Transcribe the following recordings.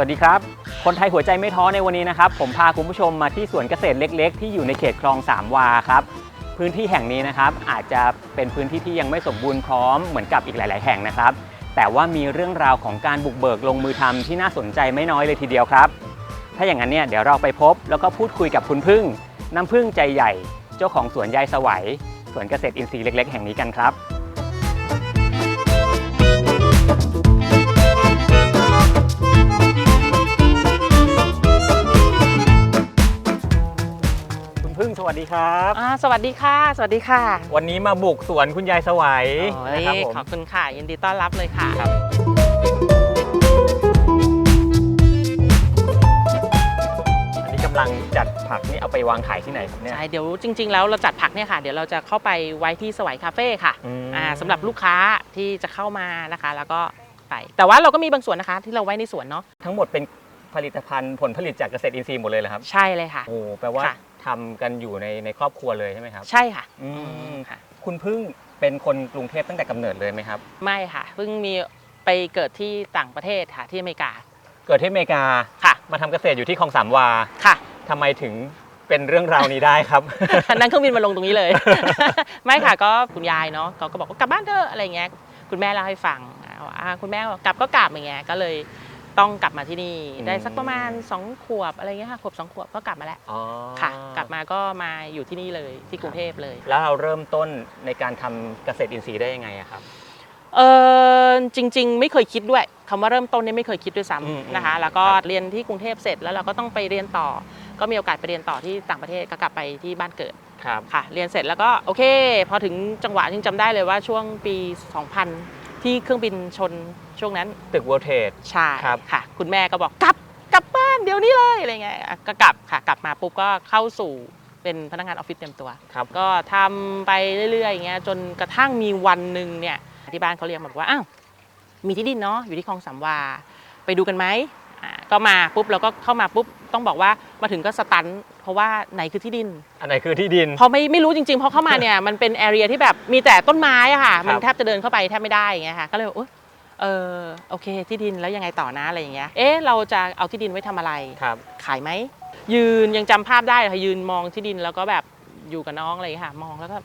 วัสดีครับ คนไทยหัวใจไม่ท้อในวันนี้นะครับ ผมพาคุณผู้ชมมาที่สวนเกษตรเล็ก ๆ ที่อยู่ในเขตคลองสามวาครับพื้นที่แห่งนี้นะครับอาจจะเป็นพื้นที่ที่ยังไม่สมบูรณ์พร้อมเหมือนกับอีกหลาย ๆ แห่งนะครับ แต่ว่ามีเรื่องราวของการบุกเบิกลงมือทำที่น่าสนใจไม่น้อยเลยทีเดียวครับ ถ้าอย่างนั้นเนี่ยเดี๋ยวเราไปพบแล้วก็พูดคุยกับคุณพึ่งน้ำพึ่งใจใหญ่ เจ้าของสวนยายสวัยสวนเกษตรอินทรีย์เล็ก ๆ แห่งนี้กันครับ สวัสดีครับ อ่าสวัสดีค่ะ สวัสดีค่ะวันนี้มาบุกสวนคุณยายสวัยโอ้นะครับยผมขอบคุณค่ะ ยินดีต้อนรับเลยค่ะครับอันนี้กำลังจัดผักนี่เอาไปวางขายที่ไหนครับเนี่ย ใช่ เดี๋ยวจริง ๆ แล้วเราจัดผักเนี่ยค่ะ เดี๋ยวเราจะเข้าไปไว้ที่สวัยคาเฟ่ค่ะอืม อ่าสำหรับลูกค้าที่จะเข้ามานะคะ แล้วก็ไป แต่ว่าเราก็มีบางส่วนนะคะ ที่เราไว้ในสวนเนาะ ทั้งหมดเป็นผลิตภัณฑ์ผลผลิตจากเกษตรอินทรีย์หมดเลยเหรอครับ ใช่เลยค่ะ โอ้แปลว่าค่ะ ทำกันอยู่ในในครอบครัวเลยใช่ไหมครับใช่ค่ะอืมอืมค่ะ คุณพึ่งเป็นคนกรุงเทพตั้งแต่กำเนิดเลยไหมครับ ไม่ค่ะ เพิ่งมีไปเกิดที่ต่างประเทศค่ะที่อเมริกาเกิดที่อเมริกาค่ะมาทำเกษตรอยู่ที่คลองสามวาค่ะ ทำไมถึงเป็นเรื่องราวนี้ได้ครับ นั่งเครื่องบินมาลงตรงนี้เลย ไม่ค่ะก็คุณยายเนาะเขาก็บอกว่ากลับบ้านเถอะอะไรเงี้ย คุณแม่เล่าให้ฟังอ่าว่าอ่าคุณแม่บอกกลับก็กลับอย่างเงี้ยก็เลย ต้องกลับมาที่นี่อืมได้สักประมาณ 2 ขวบอะไรเงี้ยค่ะขวบ2ขวบก็กลับมาแล้วอ๋อค่ะ กลับมาก็มาอยู่ที่นี่เลยที่กรุงเทพเลย แล้วเราเริ่มต้นในการทำเกษตรอินทรีย์ได้ยังไงอะครับ เออจริง ๆ ไม่เคยคิดด้วยคำว่าเริ่มต้นเนี่ยไม่เคยคิดด้วยซ้อืมำนะคะ แล้วก็ครับเรียนที่กรุงเทพเสร็จแล้วเราก็ต้องไปเรียนต่อ ก็มีโอกาสไปเรียนต่อที่ต่างประเทศก็กลับไปที่บ้านเกิดครับ ค่ะ เรียนเสร็จแล้วก็โอเค พอถึงจังหวะยังจำได้เลยว่าช่วงปี 2000 ที่เครื่องบินชน ช่วงนั้นตึก World Trade ใช่ครับ ค่ะ คุณแม่ก็บอกกลับกลับบ้านเดี๋ยวนี้เลยอะไรเงี้ยอะก็กลับค่ะ กลับมาปุ๊บก็เข้าสู่เป็นพนักงานออฟฟิศเต็มตัว ครับ ก็ทำไปเรื่อยๆอย่างเงี้ยจนกระทั่งมีวันหนึ่งเนี่ยที่บ้านเขาเรียกมาบอกว่าอ้าวมีที่ดินเนาะอยู่ที่คลองสามวา ไปดูกันไหมอ่าก็มาปุ๊บเราก็เข้ามาปุ๊บต้องบอกว่ามาถึงก็สตันเพราะว่าไหนคือที่ดิน อันไหนคือที่ดิน พอไม่ไม่รู้จริงๆพอเข้ามาเนี่ย มันเป็นแอเรียที่แบบมีแต่ต้นไม้อะค่ะครับมันแทบจะเดินเข้าไปแทบไม่ได้อย่างเงี้ยค่ะก็เลยบอกอุ๊ย เออโอเค ที่ดินแล้วยังไงต่อนะอะไรอย่างเงี้ย เอ๊ะเราจะเอาที่ดินไว้ทำอะไร ครับ ขายไหม ยืนยังจำภาพได้เลยค่ะยืนมองที่ดินแล้วก็แบบอยู่กับน้องอะไรอย่างเงี้ยค่ะ มองแล้วก็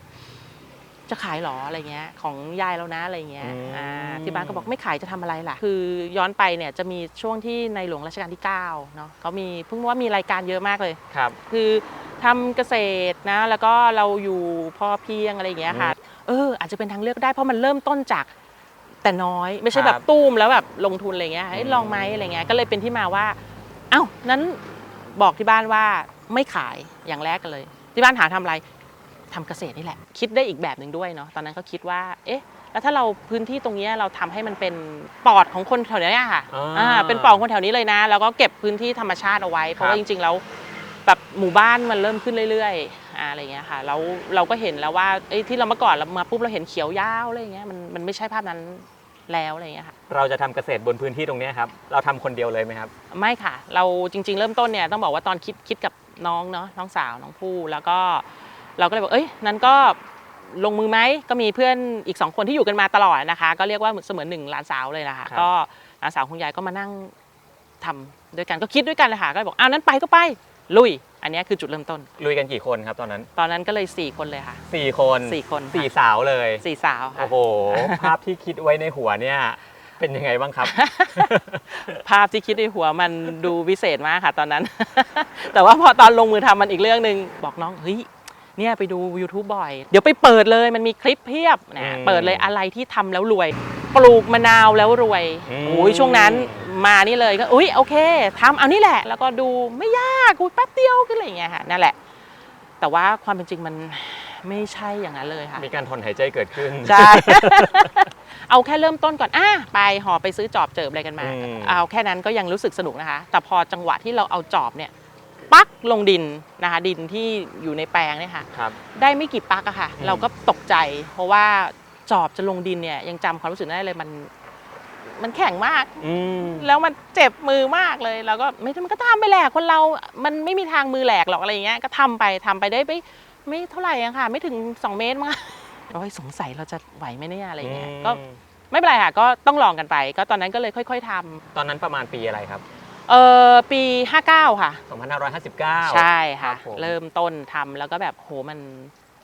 จะขายเหรออะไรเงี้ยของยายแล้วนะอะไรเงี้ยอืมอ่าที่บ้านก็บอกไม่ขายจะทำอะไรล่ะ คือย้อนไปเนี่ยจะมีช่วงที่ในหลวงรัชกาลที่9เนาะเขามีเพิ่งว่ามีรายการเยอะมากเลยครับ คือทำเกษตรนะ แล้วก็เราอยู่พอเพียงอะไรอย่างเงี้ยค่ะ เออ อาจจะเป็นทางเลือกได้เพราะมันเริ่มต้นจาก แต่น้อยไม่ใช่คแบรับบตุ้มแล้วแบบลงทุนอะไรเงี้ยให้อืมลองไหมอะไรเงี้ยก็เลยเป็นที่มาว่าเอ้านั้นบอกที่บ้านว่าไม่ขายอย่างแรกกันเลย ที่บ้านหาทำอะไรทำเกษตรนี่แหละ คิดได้อีกแบบหนึ่งด้วยเนาะตอนนั้นก็คิดว่า เอ๊ะ แล้วถ้าเราพื้นที่ตรงเนี้ยเราทำให้มันเป็นปอดของคนแถวเนี้ยค่ะอ่าอ่าเป็นปอดของคนแถวนี้เลยนะ แล้วก็เก็บพื้นที่ธรรมชาติเอาไว้ เพราะว่าจริงๆแล้วแบบหมู่บ้านมันเริ่มขึ้นเรื่อยๆอ่าอะไรเงี้ยค่ะแล้วเราก็เห็นแล้วว่าเอ้ยที่เราเมื่อก่อนเรามาปุ๊บเราเห็นเขียวยาวอะไรเงี้ยมันมันไม่ใช่ภาพนั้น แล้วอะไรเงี้ยค่ะ เราจะทำเกษตรบนพื้นที่ตรงเนี้ยครับ เราทำคนเดียวเลยไหมครับ ไม่ค่ะ เราจริง ๆ เริ่มต้นเนี่ยต้องบอกว่าตอนคิดคิดกับน้องเนาะน้องสาวน้องผู้แล้วก็เราก็เลยบอกเอ้ยนั้นก็ลงมือไหมก็มีเพื่อนอีกสองคนที่อยู่กันมาตลอดนะคะ ก็เรียกว่าเสมือนหนึ่งหลานสาวเลยนะคะ ครับ ก็หลานสาวคุณยายก็มานั่งทำด้วยกันก็คิดด้วยกันเลยค่ะก็เลยบอกอ้าวนั้นไปก็ไป ลุย อันเนี้ยคือจุดเริ่มต้น ลุยกันกี่คนครับตอนนั้น ตอนนั้นก็เลย 4 คนเลยค่ะสี่คนสี่คนค่ะสี่สาวเลยสี่สาวค่ะ โอ้โห ภาพที่คิดไว้ในหัวเนี่ยเป็นยังไงบ้างครับ ภาพที่คิดในหัวมันดูวิเศษมากค่ะตอนนั้น แต่ว่าพอตอนลงมือทำมันอีกเรื่องหนึ่งบอกน้องเฮ้ยเนี่ยไปดู YouTube บ่อย เดี๋ยวไปเปิดเลยมันมีคลิปเพียบอืนะมเปิดเลยอะไรที่ทำแล้วรวย ปลูกมะนาวแล้วรวยอืม โอ้ยช่วงนั้นมานี่เลยก็อุ้ยโอเคทำเอานี่แหละ แล้วก็ดูไม่ยากกูแป๊บเดียวก็อะไรอย่างเงี้ยค่ะนั่นแหละ แต่ว่าความเป็นจริงมันไม่ใช่อย่างนั้นเลยค่ะ มีการถอนหายใจเกิดขึ้น ใช่ เอาแค่เริ่มต้นก่อนอะไปหอไปซื้อจอบเจิบอะไรกันมา อืม เอาแค่นั้นก็ยังรู้สึกสนุกนะคะ แต่พอจังหวะที่เราเอาจอบเนี่ย ปักลงดินนะคะ ดินที่อยู่ในแปลงเนี่ยค่ะ ครับ ได้ไม่กี่ปักอะค่ะอืมเราก็ตกใจ เพราะว่า จอบจะลงดินเนี่ยยังจำความรู้สึกได้เลยมัน มันแข็งมาก อืม แล้วมันเจ็บมือมากเลยเราก็ไม่มันก็ทำไปแหละคนเรา มันไม่มีทางมือแหลกหรอกอะไรอย่างเงี้ย ก็ทำไปทำไปได้ไม่ไม่เท่าไหร่อะค่ะ ไม่ถึง 2 เมตรมั้ง โอ้ยสงสัยเราจะไหวไหมเนี่ยอะไรอย่างเงี้ย ก็ไม่เป็นไรค่ะ ก็ต้องลองกันไป ก็ตอนนั้นก็เลยค่อย ๆทำตอนนั้นประมาณปีอะไรครับ เออปี 59 ค่ะ 2559 ใช่ค่ะ ครับผม เริ่มต้นทำแล้วก็แบบโหมัน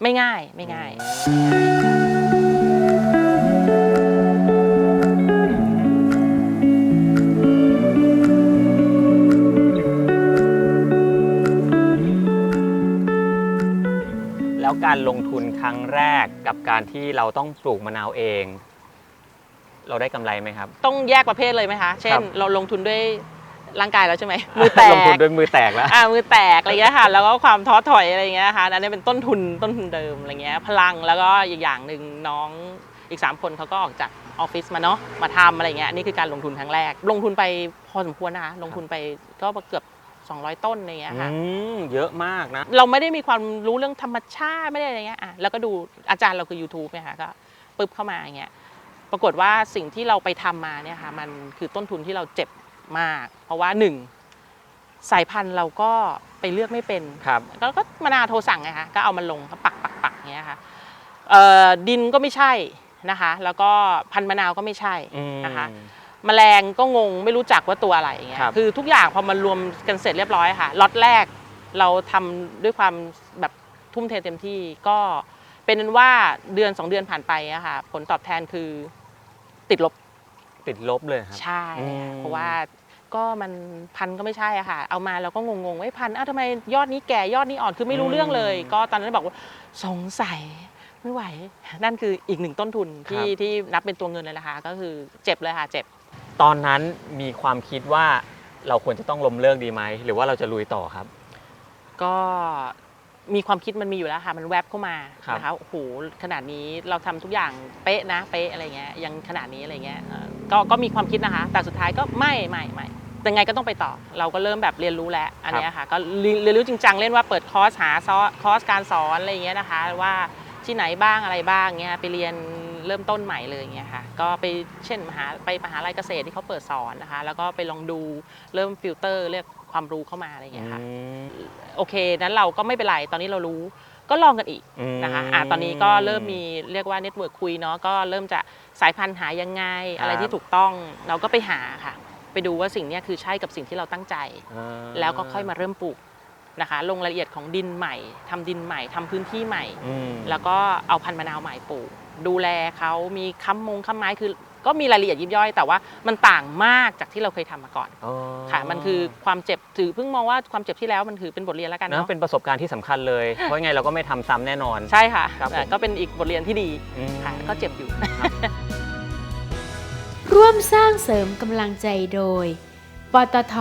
ไม่ง่ายไม่ง่ายแล้ การลงทุนครั้งแรกกับการที่เราต้องปลูกมะนาวเอง เราได้กำไรไหมครับ ต้องแยกประเภทเลยไหมคะ เช่ครันบเราลงทุนด้วยร่างกายแล้วใช่ไหมมือแตลงทุนกด้วยมือแตกแล้ว อ่ามือแตกอะไรเงี้ยค่ะ แล้วก็ความท้อถอยอะไรเงี้ยค่ะอันนี้เป็นต้นทุนต้นทุนเดิมอะไรเงี้ยพลังแล้วก็อีกอย่างหนึ่งน้องอีก 3 คนเขาก็ออกจากออฟฟิศมาเนาะมาทำอะไรเงี้ยนี่คือการลงทุนครั้งแรก ลงทุนไปพอสมควรนะคะลงทุนไปก็เกือบ 200 ต้นอะไรเงี้ยค่ะ อืมเยอะมากนะ เราไม่ได้มีความรู้เรื่องธรรมชาติไม่ได้อะไรเงี้ยอะแล้วก็ดูอาจารย์เราคือ YouTube เนี่ยค่ะก็ปึ๊บเข้ามาอย่างเงี้ยปรากฏว่าสิ่งที่เราไปทำมาเนี่ยค่ะมันคือต้นทุนที่เราเจ็บมาก เพราะว่าหนึ่งสายพันธุ์เราก็ไปเลือกไม่เป็น ครับ แล้วก็มะนาวโทรสั่งไงคะก็เอามาลงก็ปักปักปักอย่างเงี้ยค่ะเอ่อดินก็ไม่ใช่นะคะ แล้วก็พันธุ์มะนาวก็ไม่ใช่อืมนะคะ แมลงก็งงไม่รู้จักว่าตัวอะไรอย่างเงี้ยครับคือทุกอย่างพอมันรวมกันเสร็จเรียบร้อยค่ะล็อตแรกเราทำด้วยความแบบทุ่มเทเต็มที่ก็เป็นนั้นว่าเดือนสองเดือนผ่านไปอะค่ะผลตอบแทนคือติดลบ ติดลบเลยครับ ใช่อืม เพราะว่าก็มันพันธุ์ก็ไม่ใช่อะค่ะ เอามาเราก็งงๆว่าเอ้ยพันธุ์อ้าวทำไมยอดนี้แก่ยอดนี้อ่อนคือไม่รู้เรื่องเลย ก็ตอนนั้นบอกว่าสงสัยไม่ไหว นั่นคืออีกหนึ่งต้นทุนที่ที่นับเป็นตัวเงินเลยนะคะ ก็คือเจ็บเลยค่ะเจ็บ ตอนนั้นมีความคิดว่าเราควรจะต้องล้มเลิกดีไหม หรือว่าเราจะลุยต่อครับ ก็มีความคิดมันมีอยู่แล้วค่ะ มันแวบเข้ามาครับ นะคะโอ้โหขนาดนี้เราทำทุกอย่างเป๊ะนะเป๊ะอะไรเงี้ยยังขนาดนี้อะไรเงี้ยเอ่อก็ก็มีความคิดนะคะ แต่สุดท้ายก็ไม่ไม่ไม่แต่ไงก็ต้องไปต่อ เราก็เริ่มแบบเรียนรู้แล้วอันเนี้ยค่ะ ก็เรียนเรียนรู้จริงจังเล่นว่าเปิดคอร์สหาซอคอร์สการสอนอะไรเงี้ยนะคะ ว่าที่ไหนบ้างอะไรบ้างเงี้ยไปเรียน เริ่มต้นใหม่เลยเงี้ยค่ะก็ไปเช่นมหาไปมหาลัยเกษตรที่เขาเปิดสอนนะคะ แล้วก็ไปลองดูเริ่มฟิลเตอร์เรียกความรู้เข้ามาอะไรเงี้ยค่ะอืมโอเคนั้นเราก็ไม่เป็นไรตอนนี้เรารู้ก็ลองกันอีกอืมนะคะอะตอนนี้ก็เริ่มมีเรียกว่าเน็ตเวิร์กคุยเนาะก็เริ่มจะสายพันธุ์หายังไงครับอะไรที่ถูกต้องเราก็ไปหาค่ะ ไปดูว่าสิ่งเนี้ยคือใช่กับสิ่งที่เราตั้งใจอ่าแล้วก็ค่อยมาเริ่มปลูกนะคะลงรายละเอียดของดินใหม่ทำดินใหม่ทำพื้นที่ใหม่อืมแล้วก็เอาพันธุ์มะนาวใหม่ปลูก ดูแลเขามีค้ำมงค้ำไม้คือ ก็มีรายละเอียดยิบย่อย แต่ว่ามันต่างมากจากที่เราเคยทำมาก่อน อ๋อค่ะ มันคือความเจ็บถือเพิ่งมองว่าความเจ็บที่แล้วมันคือเป็นบทเรียนแล้วกันนะเนาะเป็นประสบการณ์ที่สำคัญเลย เพราะยังไงเราก็ไม่ทำซ้ำแน่นอน ใช่ค่ะครับผม แต่ก็เป็นอีกบทเรียนที่ดีอืม ค่ะก็เจ็บอยู่ ร่วมสร้างเสริมกำลังใจโดย ปตท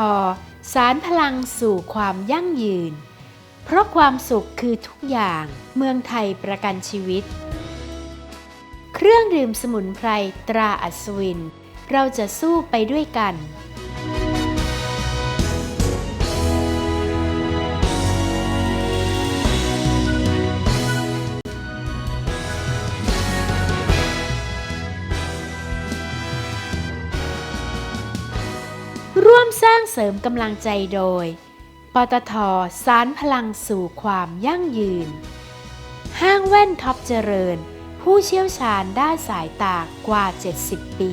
สารพลังสู่ความยั่งยืน เพราะความสุขคือทุกอย่าง เมืองไทยประกันชีวิต เครื่องดื่มสมุนไพรตราอัศวิน เราจะสู้ไปด้วยกันร่วมสร้างเสริมกำลังใจโดย ปตทสารพลังสู่ความยั่งยืน ห้างแว่นท็อปเจริญ ผู้เชี่ยวชาญด้านสายตากว่า 70 ปี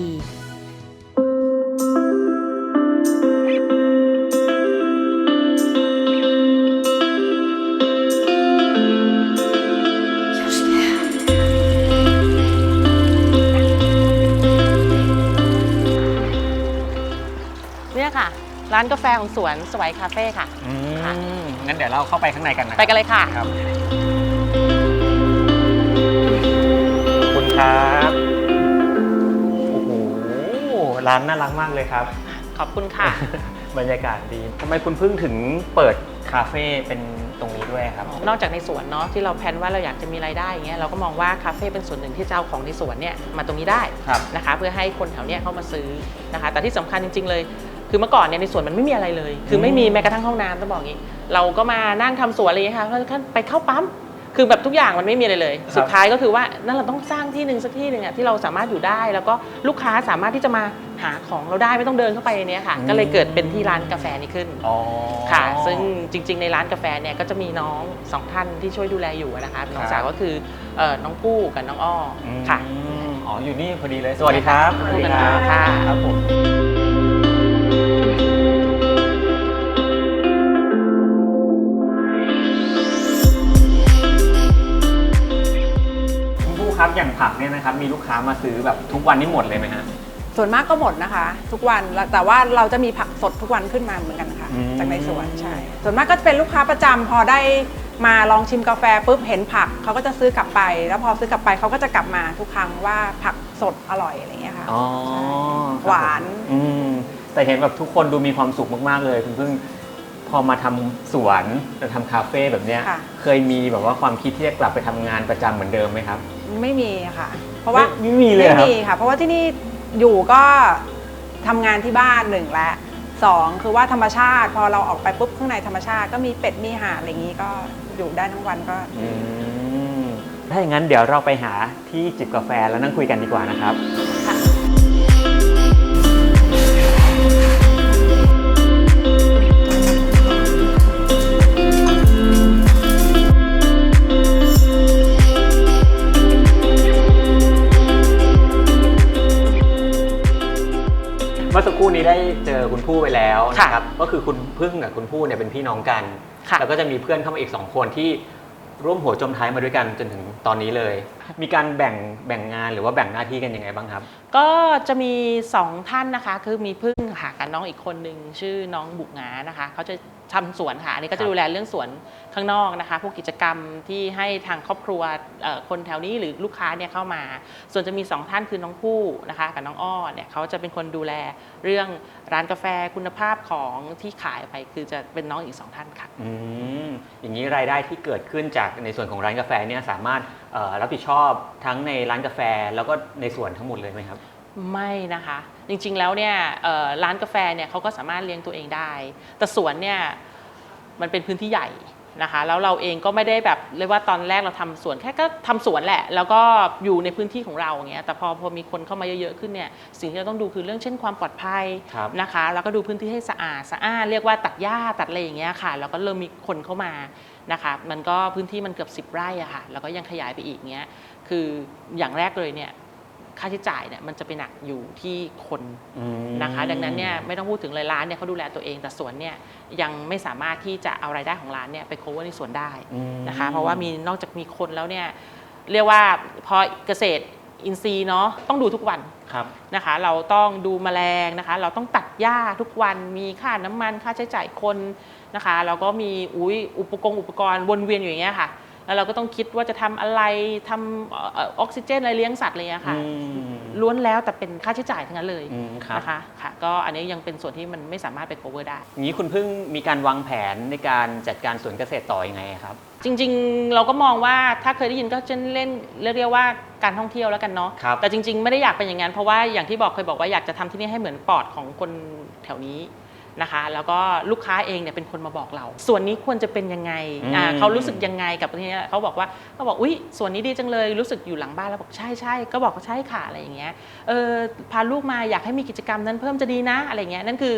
เนี่ยค่ะ ร้านกาแฟของสวนสวัยคาเฟ่ค่ะ อืค่ะมงั้นเดี๋ยวเราเข้าไปข้างในกันนะไปกันเลยค่ะ ครับ คุณครับโอ้โหร้านน่ารักมากเลยครับ ขอบคุณค่ะ บรรยากาศดีทำไมคุณพึ่งถึงเปิดคาเฟ่เป็นตรงนี้ด้วยครับ นอกจากในสวนเนาะที่เราแพลนว่าเราอยากจะมีรายได้อย่างเงี้ยเราก็มองว่าคาเฟ่เป็นส่วนหนึ่งที่จะเอาของในสวนเนี่ยมาตรงนี้ได้ครับนะคะ เพื่อให้คนแถวเนี้ยเข้ามาซื้อนะคะ แต่ที่สำคัญจริง ๆ เลย คือเมื่อก่อนเนี่ยในสวนมันไม่มีอะไรเลย คือไม่มีแม้กระทั่งห้องน้ำต้องบอกอย่างนี้ เราก็มานั่งทำสวนอะไรอย่างเงี้ยค่ะแล้วก็ไปเข้าปั๊ม คือแบบทุกอย่างมันไม่มีอะไรเลยครับสุดท้ายก็คือว่านั่นเราต้องสร้างที่หนึ่งสักที่หนึ่งอะที่เราสามารถอยู่ได้ แล้วก็ลูกค้าสามารถที่จะมาหาของเราได้ไม่ต้องเดินเข้าไปในเนี้ยค่ะ ก็เลยเกิดเป็นที่ร้านกาแฟนี้ขึ้นอ๋อค่ะ ซึ่งจริง ๆ ในร้านกาแฟเนี่ยก็จะมีน้องสองท่านที่ช่วยดูแลอยู่นะคะน้องสาวก็คือเอ่อน้องกู้กับน้องอ้ออมค่ะ อ๋ออยู่นี่พอดีเลย สวัสดีครับสวัสดีครับ ครับผม ครับอย่างผักเนี่ยนะครับมีลูกค้ามาซื้อแบบทุกวันนี้หมดเลยไหมฮะ ส่วนมากก็หมดนะคะ ทุกวันแล้วแต่ว่าเราจะมีผักสดทุกวันขึ้นมาเหมือนกันค่ะ อืม จากในสวนใช่ ส่วนมากก็จะเป็นลูกค้าประจำพอได้มาลองชิมกาแฟปุ๊บเห็นผักเขาก็จะซื้อกลับไป แล้วพอซื้อกลับไปเขาก็จะกลับมาทุกครั้งว่าผักสดอร่อยอะไรอย่างเงี้ยค่ะ อ๋อใช่ครับหวาน อืมแต่เห็นแบบทุกคนดูมีความสุขมาก ๆ เลย คุณพึ่งพอมาทำสวนจะทำคาเฟ่แบบเนี้ยค่ะ เคยมีแบบว่าความคิดที่จะกลับไปทำงานประจำเหมือนเดิมไหมครับ ไม่มีค่ะ เพราะว่าไม่ไม่มีเลยเหรอครับไม่มีค่ะ เพราะว่าที่นี่อยู่ก็ทำงานที่บ้านหนึ่งและสองคือว่าธรรมชาติ พอเราออกไปปุ๊บข้างในธรรมชาติก็มีเป็ดมีห่านอะไรอย่างนี้ก็อยู่ได้ทั้งวันก็ อืมถ้าอย่างนั้นเดี๋ยวเราไปหาที่จิบกาแฟแล้วนั่งคุยกันดีกว่านะครับเมื่อสักครู่นี้ได้เจอคุณผู้ไปแล้วนะครับ ก็คือคุณพึ่งกับคุณผู้เนี่ยเป็นพี่น้องกันค่ะแล้วก็จะมีเพื่อนเข้ามาอีก 2 คนที่ร่วมหัวจมท้ายมาด้วยกันจนถึงตอนนี้เลย มีการแบ่งแบ่งงานหรือว่าแบ่งหน้าที่กันยังไงบ้างครับ ก็จะมีสองท่านนะคะ คือมีพึ่งค่ะกับน้องอีกคนหนึ่งชื่อน้องบุกงานะคะเขาจะทำสวนค่ะอันนี้ก็ครัจะบดูแลเรื่องสวนข้างนอกนะคะ พวกกิจกรรมที่ให้ทางครอบครัวเอ่อคนแถวนี้หรือลูกค้าเนี่ยเข้ามา ส่วนจะมีสองท่านคือน้องผู้นะคะกับน้องอ้อเนี่ยเขาจะเป็นคนดูแลเรื่องร้านกาแฟคุณภาพของที่ขายไปคือจะเป็นน้องอีกสองท่านค่ะอืมอย่างนี้รายได้ที่เกิดขึ้นจากในส่วนของร้านกาแฟเนี่ยสามารถเอ่อรับผิดชอบทั้งในร้านกาแฟแล้วก็ในส่วนทั้งหมดเลยไหมครับ ไม่นะคะ จริงๆแล้วเนี่ยเอ่อร้านกาแฟเนี่ยเขาก็สามารถเลี้ยงตัวเองได้ แต่สวนเนี่ยมันเป็นพื้นที่ใหญ่นะคะแล้วเราเองก็ไม่ได้แบบเรียกว่าตอนแรกเราทำสวนแค่ก็ทำสวนแหละ แล้วก็อยู่ในพื้นที่ของเราอย่างเงี้ยแต่พอพอมีคนเข้ามาเยอะๆขึ้นเนี่ยสิ่งที่เราต้องดูคือเรื่องเช่นความปลอดภัยครับนะคะ แล้วก็ดูพื้นที่ให้สะอาดสะอาดเรียกว่าตัดหญ้าตัดอะไรอย่างเงี้ยค่ะแล้วก็เริ่มมีคนเข้ามา นะคะมันก็พื้นที่มันเกือบ 10 ไร่อะค่ะแล้วก็ยังขยายไปอีกเงี้ยคืออย่างแรกเลยเนี่ยค่าใช้จ่ายเนี่ยมันจะไปหนักอยู่ที่คนอืมนะคะ ดังนั้นเนี่ยไม่ต้องพูดถึงเลยร้านเนี่ยเขาดูแลตัวเองแต่สวนเนี่ยยังไม่สามารถที่จะเอารายได้ของร้านเนี่ยไป cover ในสวนได้อืมนะคะ เพราะว่ามีนอกจากมีคนแล้วเนี่ยเรียกว่าพอเกษตรอินทรีย์เนาะต้องดูทุกวันครับนะคะ เราต้องดูแมลงนะคะ เราต้องตัดหญ้าทุกวันมีค่าน้ำมันค่าใช้จ่ายคน นะคะแล้วก็มีอุ้ยอุปกรณ์อุปกรณ์วนเวียนอยู่อย่างเงี้ยค่ะแล้วเราก็ต้องคิดว่าจะทำอะไรทำเอ่อเอ่อออกซิเจนอะไรเลี้ยงสัตว์อะไรเงี้ยค่ะอืมล้วนแล้วแต่เป็นค่าใช้จ่ายทั้งนั้นเลยอืมครับนะคะค่ะก็อันนี้ยังเป็นส่วนที่มันไม่สามารถไป cover ได้อย่างนี้คุณพึ่งมีการวางแผนในการจัดการสวนเกษตรต่ออยังไงครับ จริงๆเราก็มองว่าถ้าเคยได้ยินก็จะเล่นเรียกว่าการท่องเที่ยวแล้วกันเนาะครับแต่จริง ๆ ไม่ได้อยากเป็นอย่างนั้นเพราะว่าอย่างที่บอกเคยบอกว่าอยากจะทำที่นี่ให้เหมือนปอดของคนแถวนี้ นะคะ แล้วก็ลูกค้าเองเนี่ยเป็นคนมาบอกเรา ส่วนนี้ควรจะเป็นยังไงอ่าอืม เขารู้สึกยังไงกับที่นี้เขาบอกว่าเขาบอกอุ้ยส่วนนี้ดีจังเลยรู้สึกอยู่หลังบ้านแล้วบอกใช่ใช่ก็บอกว่าใช่ค่ะอะไรอย่างเงี้ยเออพาลูกมาอยากให้มีกิจกรรมนั้นเพิ่มจะดีนะอะไรเงี้ยนั่นคือ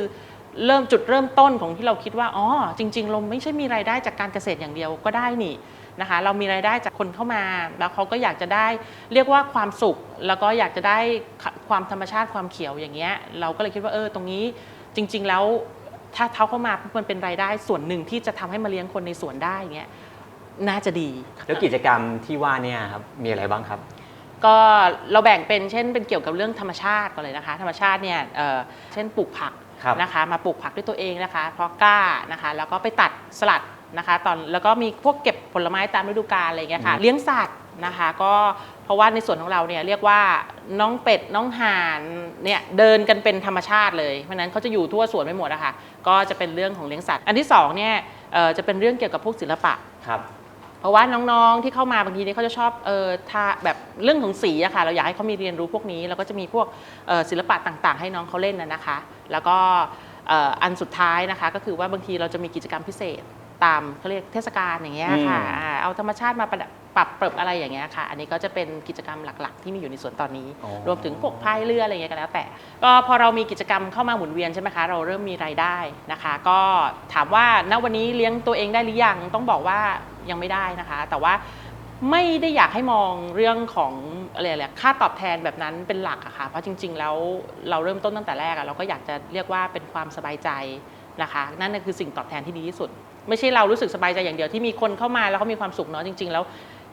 เริ่มจุดเริ่มต้นของที่เราคิดว่าอ๋อจริง ๆ เราไม่ใช่มีรายได้จากการเกษตรอย่างเดียวก็ได้นี่นะคะ เรามีรายได้จากคนเข้ามา แล้วเขาก็อยากจะได้เรียกว่าความสุข แล้วก็อยากจะได้ความธรรมชาติความเขียวอย่างเงี้ยเราก็เลยคิดว่าเออตรงนี้ จริง ๆ แล้วถ้าเท้าเข้ามาปุ๊บมันเป็นรายได้ส่วนหนึ่งที่จะทำให้มาเลี้ยงคนในสวนได้อย่างเงี้ยน่าจะดี แล้วกิจกรรมที่ว่าเนี่ยครับมีอะไรบ้างครับ ก็เราแบ่งเป็นเช่นเป็นเกี่ยวกับเรื่องธรรมชาติก่อนเลยนะคะ ธรรมชาติเนี่ยเอ่อเช่นปลูกผักครับ นะคะมาปลูกผักด้วยตัวเองนะคะ เพราะกล้านะคะ แล้วก็ไปตัดสลัดนะคะ ตอนแล้วก็มีพวกเก็บผลไม้ตามฤดูกาลอะไรอย่างเงี้ยค่ะอืมเลี้ยงสัตว์นะคะ ก็เพ ราะว่าในส่วนของเราเนี่ยเรียกว่าน้องเป็ดน้องห่านเนี่ยเดินกันเป็นธรรมชาติเลยเพราะฉะนั้นเขาจะอยู่ทั่วสวนไปหมดอะค่ะก็จะเป็นเรื่องของเลี้ยงสัตว์ อันที่สองเนี่ยเอ่อจะเป็นเรื่องเกี่ยวกับพวกศิลปะ ครับ เพราะว่าน้องๆที่เข้ามาบางทีเนี่ยเขาจะชอบเออทาแบบเรื่องของสีอะค่ะเราอยากให้เขามีเรียนรู้พวกนี้ แล้วก็จะมีพวกเอ่อศิลปะต่างๆ ให้น้องเขาเล่นนะนะคะ แล้วก็เอ่ออันสุดท้ายนะคะก็คือว่าบางทีเราจะมีกิจกรรมพิเศษ ตามเขาเรียกเทศกาลอย่างเงี้ยค่ะอืม อ่าเอาธรรมชาติมาประดับปรับเปรับอะไรอย่างเงี้ยค่ะ อันนี้ก็จะเป็นกิจกรรมหลักๆ ที่มีอยู่ในสวนตอนนี้ อ๋อ รวมถึงพวกพายเรืออะไรอย่างเงี้ยก็แล้วแต่ ก็พอเรามีกิจกรรมเข้ามาหมุนเวียนใช่ไหมคะ เราเริ่มมีรายได้นะคะ ก็ถามว่าณวันนี้เลี้ยงตัวเองได้หรือยังต้องบอกว่ายังไม่ได้นะคะ แต่ว่าไม่ได้อยากให้มองเรื่องของอะไรแหละค่าตอบแทนแบบนั้นเป็นหลักอะค่ะ เพราะจริง ๆ แล้วเราเริ่มต้นตั้งแต่แรกอะเราก็อยากจะเรียกว่าเป็นความสบายใจนะคะ นั่นน่ะคือสิ่งตอบแทนที่ดีที่สุด ไม่ใช่เรารู้สึกสบายใจอย่างเดียวที่มีคนเข้ามาแล้วเขามีความสุขเนาะจริง ๆ แล้ว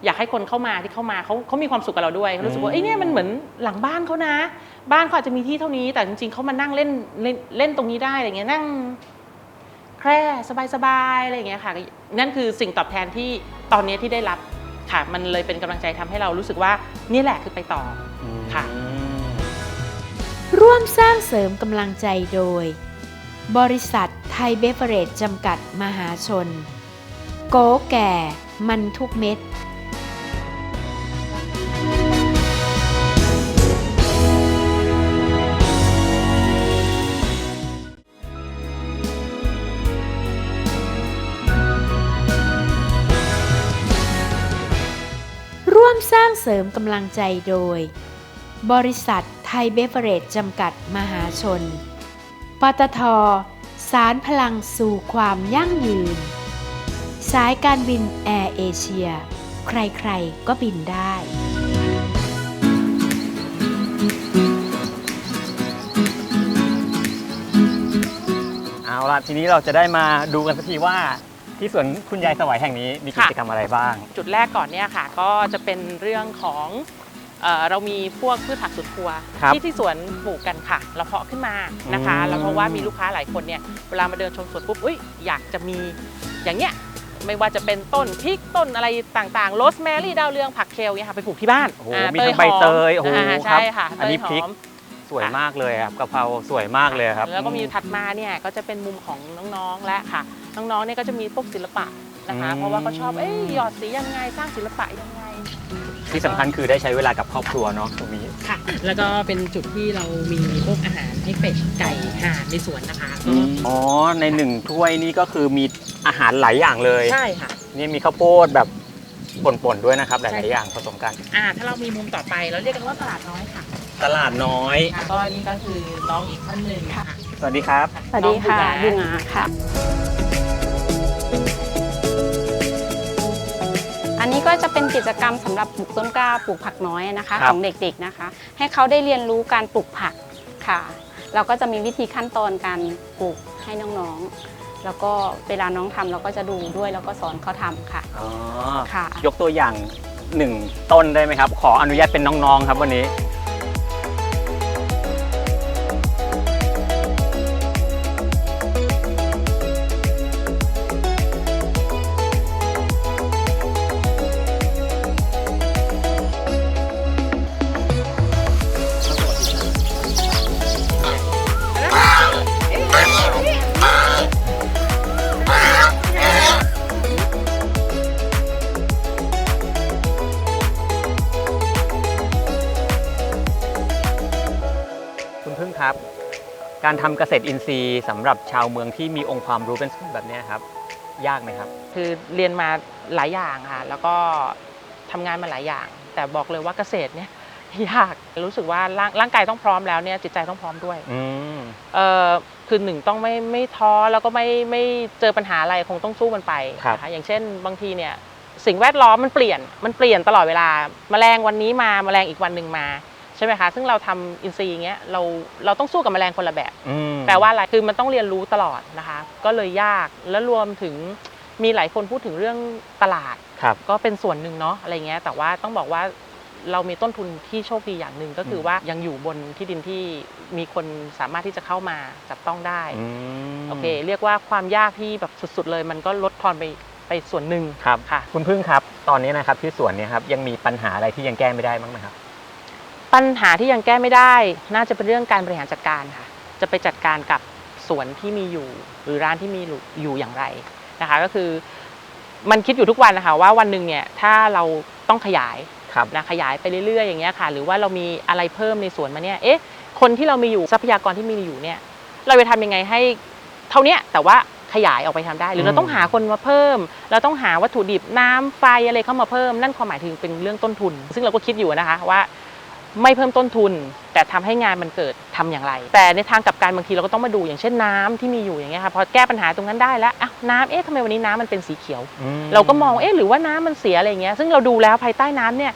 อยากให้คนเข้ามาที่เข้ามาเขาเขามีความสุขกับเราด้วยเขารู้สึกว่าเอ้ยเนี่ยมันเหมือนหลังบ้านเขานะ บ้านเขาอาจจะมีที่เท่านี้แต่จริง ๆเขามานั่งเล่นเล่นเล่นตรงนี้ได้อะไรเงี้ยนั่ง แคร่สบายๆอะไรอย่างเงี้ยค่ะ นั่นคือสิ่งตอบแทนที่ตอนนี้ที่ได้รับค่ะ มันเลยเป็นกำลังใจทำให้เรารู้สึกว่านี่แหละคือไปต่อค่ะอืมร่วมสร้างเสริมกำลังใจโดย บริษัทไทยเบเวอเรจจำกัดมหาชน โกแก่ มันทุกเม็ด ร่วมสร้างเสริมกำลังใจโดย บริษัทไทยเบเวอเรจจำกัดมหาชน ปตท สารพลังสู่ความยั่งยืน สายการบินแอร์เอเชีย ใครๆ ก็บินได้ เอาล่ะทีนี้เราจะได้มาดูกันสักทีว่า ที่สวนคุณยายสวัยแห่งนี้มีกิจกรรมอะไรบ้าง จุดแรกก่อนเนี่ยค่ะ ก็จะเป็นเรื่องของ เอ่อเรามีพวกพืชผักสวนครัวครับที่ที่สวนปลูกกันค่ะ เราเพาะขึ้นมานะคะ อืม แล้วเพราะว่ามีลูกค้าหลายคนเนี่ยเวลามาเดินชมสวนปุ๊บอุ้ยอยากจะมีอย่างเงี้ยไม่ว่าจะเป็นต้นพริกต้นอะไรต่างๆโรสแมรี่ดาวเรืองผักเคลเนี่ยค่ะไปปลูกที่บ้านโอ้โหอ่ามีทั้งใบเตยโอ้โหาครับใช่ค่ะอันนี้เตยพริกหอมสวยมากเลยครับกะเพราสวยมากเลยครับ แล้วก็มีถัดมาเนี่ยก็จะเป็นมุมของน้องๆและค่ะ น้องๆเนี่ยก็จะมีพวกศิลปะนะคะ อืมเพราะว่าเขาชอบเอ้ยหยอดสียังไงสร้างศิลปะยังไง ที่สำคัญคือได้ใช้เวลากับครอบครัวเนาะตรงนี้ ค่ะ แล้วก็เป็นจุดที่เรามีพวกอาหารให้เป็ดไก่ห่านในสวนนะคะก็อ๋อ ในหนึ่งถ้วยนี่ก็คือมีอาหารหลายอย่างเลย ใช่ค่ะ นี่มีข้าวโพดแบบป่นๆด้วยนะครับหใช่ลายๆอย่างผสมกัน อ่า ถ้าเรามีมุมต่อไปเราเรียกกันว่าตลาดน้อยค่ะตลาดน้อย ค่ะก็นี่ก็คือน้องอีกท่านหนึ่งค่ะสวัสดีครับ สวัสดีค่ะน้องบุบุงญอาค่ะอันนี้ก็ จะเป็นกิจกรรมสำหรับปลูกต้นกล้าปลูกผักน้อยนะคะครับของเด็กๆนะคะ ให้เขาได้เรียนรู้การปลูกผักค่ะ เราก็จะมีวิธีขั้นตอนการปลูกให้น้องๆ แล้วก็เวลาน้องทำเราก็จะดูด้วยแล้วก็สอนเขาทำค่ะอ๋อค่ะ ยกตัวอย่างหนึ่งต้นได้ไหมครับ ขออนุญาตเป็นน้องๆครับวันนี้ การทำเกษตรอินทรีย์สำหรับชาวเมืองที่มีองค์ความรู้เป็นศูนย์แบบเนี้ยครับ ยากไหมครับ คือเรียนมาหลายอย่างค่ะ แล้วก็ทำงานมาหลายอย่าง แต่บอกเลยว่าเกษตรเนี่ย ยากรู้สึกว่าร่างร่างกายต้องพร้อมแล้วเนี่ยจิตใจต้องพร้อมด้วยอืม เอ่อคือหนึ่งต้องไม่ไม่ท้อแล้วก็ไม่ไม่เจอปัญหาอะไรคงต้องสู้มันไปครับ นะคะอย่างเช่นบางทีเนี่ยสิ่งแวดล้อมมันเปลี่ยนมันเปลี่ยนตลอดเวลาแมลงวันนี้มาแมลงอีกวันหนึ่งมา ใช่ไหมคะซึ่งเราทำอินทรีย์อย่างเงี้ยเราเราต้องสู้กับแมลงคนละแบบ อืมแปลว่าอะไรคือมันต้องเรียนรู้ตลอดนะคะ ก็เลยยากแล้วรวมถึงมีหลายคนพูดถึงเรื่องตลาด ครับ ก็เป็นส่วนหนึ่งเนาะอะไรเงี้ยแต่ว่าต้องบอกว่าเรามีต้นทุนที่โชคดีอย่างหนึ่งก็คือมว่ายังอยู่บนที่ดินที่มีคนสามารถที่จะเข้ามาจับต้องได้อืมโอเค เรียกว่าความยากที่แบบสุดๆเลย มันก็ลดทอนไปไปส่วนหนึ่งครับ ค่ะ คุณพึ่งครับ ตอนนี้นะครับที่สวนเนี่ยครับยังมีปัญหาอะไรที่ยังแก้ไม่ได้บ้างไหมครับ ปัญหาที่ยังแก้ไม่ได้ น่าจะเป็นเรื่องการบริหารจัดการค่ะ จะไปจัดการกับสวนที่มีอยู่ หรือร้านที่มีอยู่อย่างไรนะคะ ก็คือมันคิดอยู่ทุกวันนะคะว่าวันหนึ่งเนี่ยถ้าเราต้องขยายครับนะขยายไปเรื่อยๆอย่างเงี้ยค่ะ หรือว่าเรามีอะไรเพิ่มในสวนมาเนี่ยเอ๊ะคนที่เรามีอยู่ทรัพยากรที่มีอยู่เนี่ย เราจะทำยังไงให้เท่าเนี้ยแต่ว่าขยายออกไปทำได้ หรือเราอืมต้องหาคนมาเพิ่ม เราต้องหาวัตถุดิบน้ำไฟอะไรเข้ามาเพิ่ม นั่นความหมายถึงเป็นเรื่องต้นทุน ซึ่งเราก็คิดอยู่นะคะว่า ไม่เพิ่มต้นทุน แต่ทำให้งานมันเกิดทำอย่างไร แต่ในทางกลับการบางทีเราก็ต้องมาดูอย่างเช่นน้ำที่มีอยู่อย่างเงี้ยค่ะพอแก้ปัญหาตรงนั้นได้แล้วอะน้ำเอ๊ะทำไมวันนี้น้ำมันเป็นสีเขียวอืเราก็มองว่าเอ๊ะหรือว่าน้ำมันเสียอะไรอย่างเงี้ยซึ่งเราดูแล้วภายใต้น้ำเนี่ย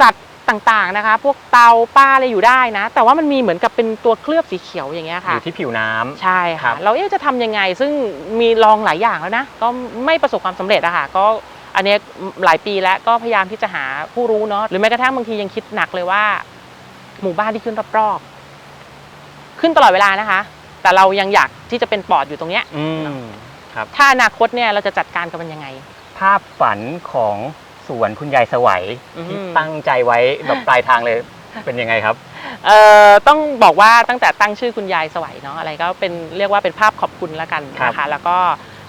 สัตว์ต่างๆนะคะ พวกเตาปลาอะไรอยู่ได้นะ แต่ว่ามันมีเหมือนกับเป็นตัวเคลือบสีเขียวอย่างเงี้ยอค่ะยู่ที่ผิวน้ำใช่ครัค่ะบเราเอ๊ะจะทำยังไง ซึ่งมีลองหลายอย่างแล้วนะ ก็ไม่ประสบความสำเร็จอะค่ะก็อันเนี้ยหลายปีแล้วก็พยายามที่จะหาผู้รู้เนาะหรือแม้กระทั่งบางทียังคิดหนักเลยว่า หมู่บ้านที่ขึ้นรอบๆขึ้นตลอดเวลานะคะ แต่เรายังอยากที่จะเป็นปอดอยู่ตรงเนี้ยอืมครับถ้าอนาคตเนี่ยเราจะจัดการกับมันยังไง ภาพฝันของสวนคุณยายสวัยอืมที่ตั้งใจไว้แบบปลายทางเลยเป็นยังไงครับ เอ่อต้องบอกว่าตั้งแต่ตั้งชื่อคุณยายสวัยเนาะอะไรก็เป็นเรียกว่าเป็นภาพขอบคุณแล้วกันนะครัคะ บ แล้วก็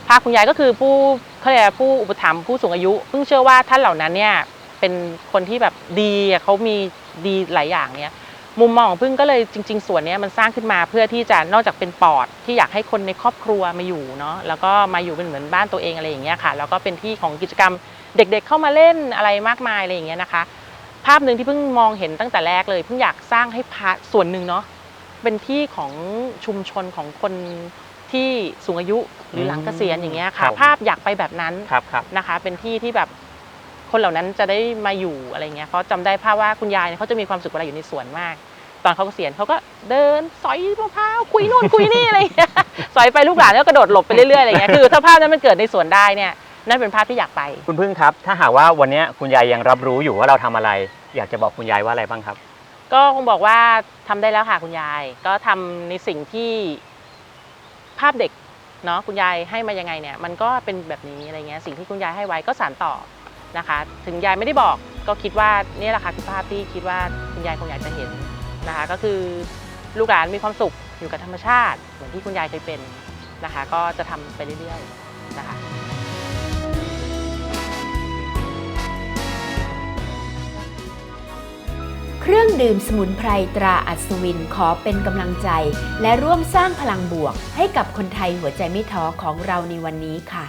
ภาพคุณยายก็คือผู้เขาเรียกอะไรผู้อุปถัมภ์ผู้สูงอายุเพิ่งเชื่อว่าท่านเหล่านั้นเนี่ยเป็นคนที่แบบดีอะเขามี ดีหลายอย่างเนี่ยมุมมองของพึ่งก็เลยจริง ๆ ส่วนเนี้ยมันสร้างขึ้นมาเพื่อที่จะนอกจากเป็นปอดที่อยากให้คนในครอบครัวมาอยู่เนาะแล้วก็มาอยู่เป็นเหมือนบ้านตัวเองอะไรอย่างเงี้ยค่ะ แล้วก็เป็นที่ของกิจกรรมเด็ก ๆ เข้ามาเล่นอะไรมากมายอะไรอย่างเงี้ยนะคะ ภาพหนึ่งที่เพิ่งมองเห็นตั้งแต่แรกเลยเพิ่งอยากสร้างให้พาส่วนหนึ่งเนาะเป็นที่ของชุมชนของคนที่สูงอายุหรือหลังเกษียณอย่างเงี้ยครัค่ะบภาพอยากไปแบบนั้นครับครับนะคะ เป็นที่ที่แบบ คนเหล่านั้นจะได้มาอยู่อะไรเงี้ยเพราะจำได้ภาพว่าคุณยายเนี่ยเขาจะมีความสุขเวลาอยู่ในสวนมาก ตอนเขาเกษียณเขาก็เดินสอยมะพร้าวคุยนู่นคุยนี่อะไรเงี้ยสอยไปลูกหลานก็กระโดดหลบไปเรื่อยๆอะไรเงี้ยคือถ้าภาพนั้นมันเกิดในสวนได้เนี่ยนั่นเป็นภาพที่อยากไป คุณพึ่งครับ ถ้าหากว่าวันเนี้ยคุณยายยังรับรู้อยู่ว่าเราทำอะไร อยากจะบอกคุณยายว่าอะไรบ้างครับ ก็คงบอกว่าทำได้แล้วค่ะคุณยาย ก็ทำในสิ่งที่ภาพเด็กเนาะคุณยายให้มายังไงเนี่ย มันก็เป็นแบบนี้อะไรเงี้ยสิ่งที่คุณยายให้ไว้ก็สานต่อ นะคะ ถึงยายไม่ได้บอกก็คิดว่านี่แหละค่ะคือภาพที่คิดว่าคุณยายคงอยากจะเห็นนะคะ ก็คือลูกหลานมีความสุขอยู่กับธรรมชาติ เหมือนที่คุณยายเคยเป็นนะคะ ก็จะทำไปเรื่อยๆนะคะเครื่องดื่มสมุนไพรตราอัศวินขอเป็นกำลังใจ และร่วมสร้างพลังบวกให้กับคนไทยหัวใจไม่ท้อของเราในวันนี้ค่ะ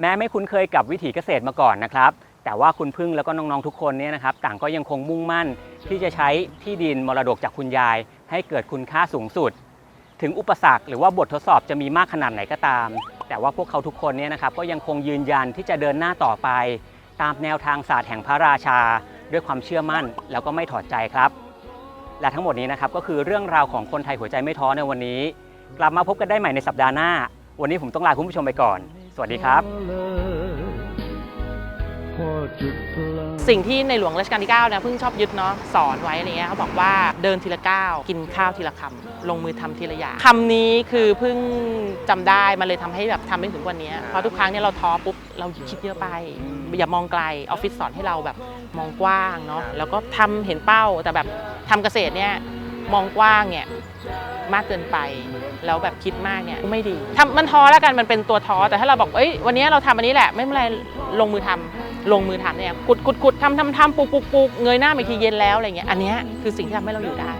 แม้ไม่คุ้นเคยกับวิถีเกษตรมาก่อนนะครับ แต่ว่าคุณพึ่งแล้วก็น้องๆทุกคนเนี่ยนะครับ ต่างก็ยังคงมุ่งมั่นที่จะใช้ที่ดินมรดกจากคุณยาย ให้เกิดคุณค่าสูงสุด ถึงอุปสรรคหรือว่าบททดสอบจะมีมากขนาดไหนก็ตาม แต่ว่าพวกเขาทุกคนเนี่ยนะครับก็ยังคงยืนยันที่จะเดินหน้าต่อไป ตามแนวทางศาสตร์แห่งพระราชา ด้วยความเชื่อมั่นแล้วก็ไม่ถอดใจครับ และทั้งหมดนี้นะครับก็คือเรื่องราวของคนไทยหัวใจไม่ท้อในวันนี้ กลับมาพบกันได้ใหม่ในสัปดาห์หน้า วันนี้ผมต้องลาคุณผู้ชมไปก่อน สวัสดีครับ สิ่งที่ในหลวงรัชกาลที่9เนี่ยเพิ่งชอบยึดเนาะสอนไว้อะไรเงี้ยเขาบอกว่าเดินทีละก้าวกินข้าวทีละคำลงมือทำทีละอย่างคำนี้คือเพิ่งจำได้มันเลยทำให้แบบทำไม่ถึงวันนี้เพราะทุกครั้งเนี่ยเราท้อปุ๊บเราคิดเยอะไปอย่ามองไกลออฟฟิศสอนให้เราแบบมองกว้างเนาะแล้วก็ทำเห็นเป้าแต่แบบทำเกษตรเนี่ยมองกว้างเนี่ยมากเกินไป แล้วแบบคิดมากเนี่ยไม่ดีทำมันท้อแล้วกันมันเป็นตัวท้อแต่ถ้าเราบอกเอ้ยวันนี้เราทำอันนี้แหละไม่เป็นไรลงมือทำลงมือทำเนี่ยกุดกุดกุดทำทำทำปุกปุกปุกเงยหน้าไปทีเย็นแล้วอะไรเงี้ยอันนี้คือสิ่งที่ทำให้เราอยู่ได้